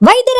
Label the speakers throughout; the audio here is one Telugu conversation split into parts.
Speaker 1: ವೈದ್ಯರ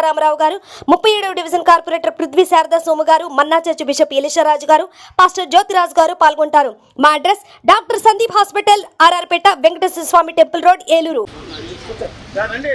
Speaker 1: సీతారామరావు గారు ముప్పై ఏడవ division corporator Prithvi Sharada Somu garu Manna church bishop ఎలిషరాజు గారు పాస్టర్ జ్యోతిరాజు గారు పాల్గొంటారు. మా address doctor Sandeep hospital RRPeta Venkateswara Swamy temple road Eluru.
Speaker 2: రా రండి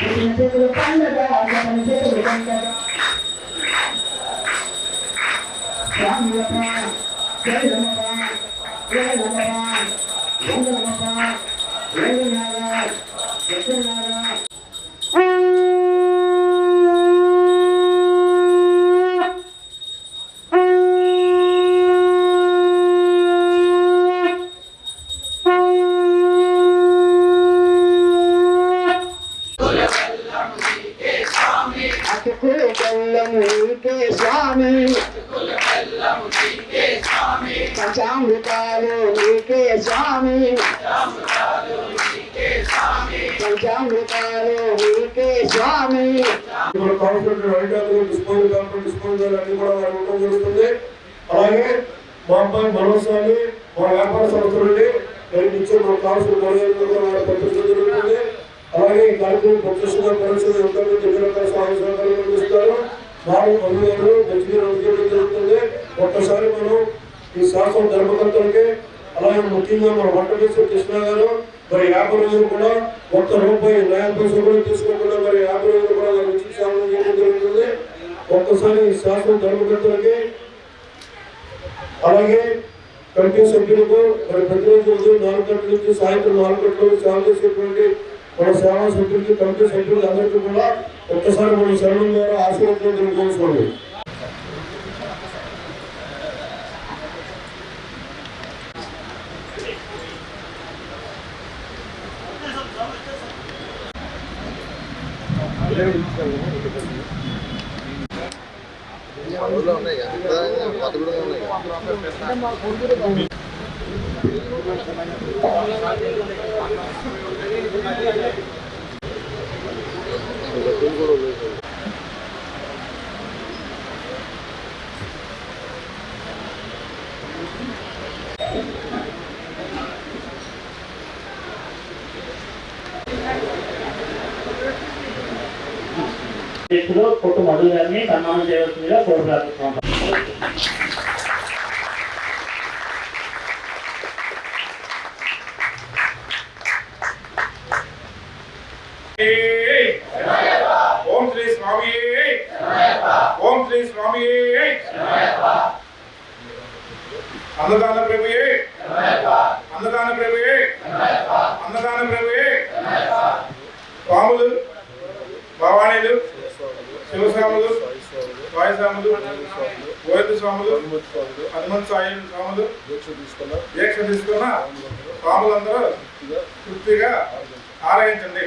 Speaker 3: పండుగ పండుగ పండుగ పండుగ స్వామియప్ప జయ నీకే స్వామి పంచామృతాలు నీకే స్వామి పంచామృతాలు నీకే స్వామి
Speaker 4: మన కాన్ఫిడెంట్ అధికారులు డిస్పోజల్ అన్ని కూడా జరుగుతుంది అలాగే మా అబ్బాయి మనోస్వామి మా వ్యాపార సంస్థ ఇచ్చే మా కాన్ఫిడెంట్ పంపించడం జరుగుతుంది అలాగే ఈ కార్యక్రమం ప్రత్యక్షంగా పరోక్షంగా ఎంతమంది దగ్గర స్వామి సహకారం అందిస్తారు వారు ఉద్యోగం జరుగుతుంది. ఒక్కసారి మనం ఈ శాసన ధర్మకర్తలకి అలాగే ముఖ్యంగా మన వంటకేశ్వర కృష్ణ గారు మరి యాభై రోజులు కూడా ఒక్క రూపాయి న్యాయ పైసలు కూడా తీసుకోకుండా మరి యాభై రోజులు కూడా వారు ఉచిత సేవలు చేయడం జరుగుతుంది. ఒక్కసారి ఈ శాసన ధర్మకర్తలకి అలాగే కమిటీ సభ్యులకు మరి ప్రతిరోజు ఉదయం నాలుగు గంటల నుంచి సాయంత్రం నాలుగు గంటల వరకు సేవ చేసేటువంటి మన సేవా సభ్యులకి కమిటీ సభ్యులకి అందరికీ కూడా ఒక్కసారి మన శరణం ద్వారా ఆశీర్వాదం తెలియజేసుకోండి
Speaker 5: వ్యక్తిలో కొట్టు మధు గారిని సన్మానం చేయవలసిందిగా కోరు ప్రార్థిస్తున్నాం
Speaker 2: ఓం శ్రీ స్వామి ఓం శ్రీ స్వామి అన్నదాన ప్రభుయే. అన్నదాన ప్రభుయే. అన్నదాన ప్రభుయే. స్వాములు భవానీలు శివస్వాములు సాయిస్వాములు గోవింద స్వాములు హనుమంత్ సాయి స్వాములు దీక్ష తీసుకున్న స్వాములందరూ తృప్తిగా ఆరగించండి.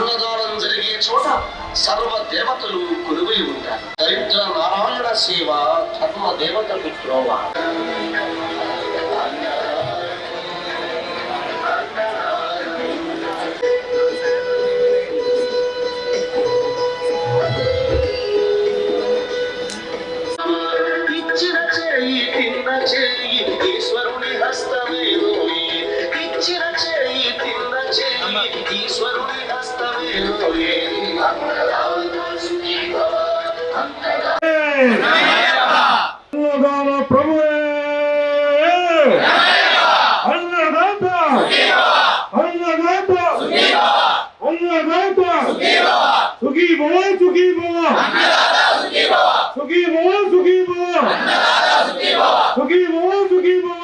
Speaker 3: అన్నదానం
Speaker 6: జరిగే చోట సర్వ దేవతలు కొలువై ఉంటారు. దరిద్ర నారాయణ సేవ ధర్మ దేవతలు త్రోవ. హస్తమేనోయి
Speaker 7: అన్నదాన ప్రభువే అన్నదాత అన్నదాత అన్నదాత సుఖీ భవ సుఖీ భవ సుఖీ భవ సుఖీ భవ సుఖీ భవ సుఖీ భవ